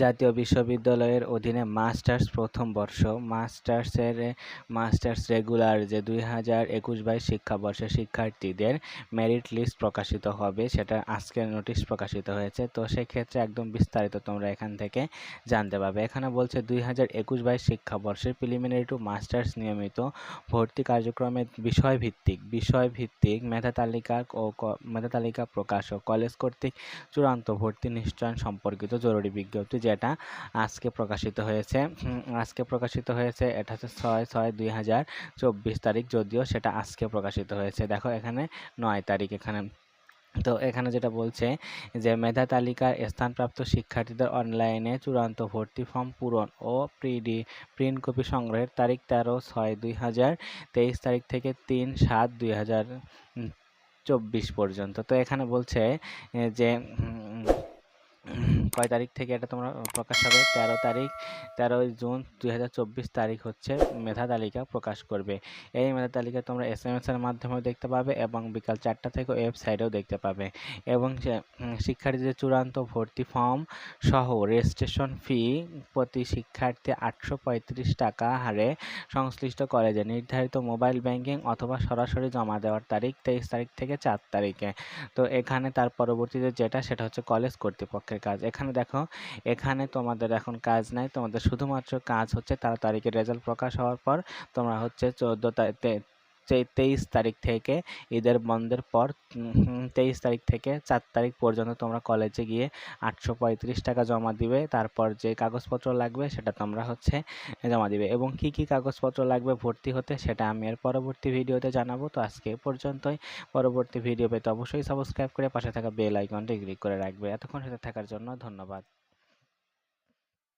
জাতীয় বিশ্ববিদ্যালয়ের অধীনে মাস্টার্স প্রথম বর্ষ। মাস্টার্সের, মাস্টার্স রেগুলার যে দুই হাজার একুশ বাইশ শিক্ষাবর্ষের শিক্ষার্থীদের মেরিট লিস্ট প্রকাশিত হবে, সেটা আজকে নোটিশ প্রকাশিত হয়েছে। তো সেক্ষেত্রে একদম বিস্তারিত তোমরা এখান থেকে জানতে পারবে। এখানে বলছে দুই হাজার একুশ বাইশ শিক্ষাবর্ষের প্রিলিমিনারি টু মাস্টার্স নিয়মিত ভর্তি কার্যক্রমের বিষয়ভিত্তিক বিষয়ভিত্তিক মেধা তালিকা ও মেধা তালিকা প্রকাশ ও কলেজ কর্তৃক চূড়ান্ত ভর্তি নিশ্চয়ন সম্পর্কিত জরুরি বিজ্ঞপ্তি যেটা আজকে প্রকাশিত হয়েছে আজকে প্রকাশিত হয়েছে, এটা হচ্ছে ছয় ছয় দুই হাজার চব্বিশ তারিখ, যদিও সেটা আজকে প্রকাশিত হয়েছে। দেখো এখানে নয় তারিখ এখানে। তো এখানে যেটা বলছে যে, মেধা তালিকার স্থানপ্রাপ্ত শিক্ষার্থীদের অনলাইনে চূড়ান্ত ভর্তি ফর্ম পূরণ ও প্রিডি, প্রিন্ট কপি সংগ্রহের তারিখ তেরো ছয় দুই হাজার তেইশ তারিখ থেকে তিন সাত দুই হাজার চব্বিশ পর্যন্ত। তো এখানে বলছে যে কয় তারিখ থেকে এটা তোমরা প্রকাশ হবে? তেরো তারিখ, তেরোই জুন দুই হাজার চব্বিশ তারিখ হচ্ছে মেধা তালিকা প্রকাশ করবে। এই মেধা তালিকা তোমরা এস এম এস এর মাধ্যমেও দেখতে পাবে এবং বিকাল চারটা থেকে ওয়েবসাইটেও দেখতে পাবে। এবং শিক্ষার্থীদের চূড়ান্ত ভর্তি ফর্ম সহ রেজিস্ট্রেশন ফি প্রতি শিক্ষার্থী আটশো পঁয়ত্রিশ টাকা হারে সংশ্লিষ্ট কলেজে নির্ধারিত মোবাইল ব্যাংকিং অথবা সরাসরি জমা দেওয়ার তারিখ তেইশ তারিখ থেকে চার তারিখে। তো এখানে তার পরবর্তীতে যেটা, সেটা হচ্ছে কলেজ কর্তৃপক্ষের কাজ। এখানে দেখো, এখানে তোমাদের এখন কাজ নাই। তোমাদের শুধুমাত্র কাজ হচ্ছে তার তারিখে রেজাল্ট প্রকাশ হওয়ার পর তোমরা হচ্ছে চোদ্দ তেইশ তারিখ থেকে, ঈদের বন্ধের পর তেইশ তারিখ থেকে চার তারিখ পর্যন্ত তোমরা কলেজে গিয়ে আটশো পঁয়ত্রিশ টাকা জমা দিবে। তারপর যে কাগজপত্র লাগবে সেটা তোমরা হচ্ছে জমা দিবে। এবং কি কি কাগজপত্র লাগবে ভর্তি হতে সেটা আমি এর পরবর্তী ভিডিওতে জানাব। তো আজকে পর্যন্তই। পরবর্তী ভিডিও পেতে অবশ্যই সাবস্ক্রাইব করে পাশে থাকা বেল আইকনটি ক্লিক করে রাখবে। এতক্ষণ সাথে থাকার জন্য ধন্যবাদ।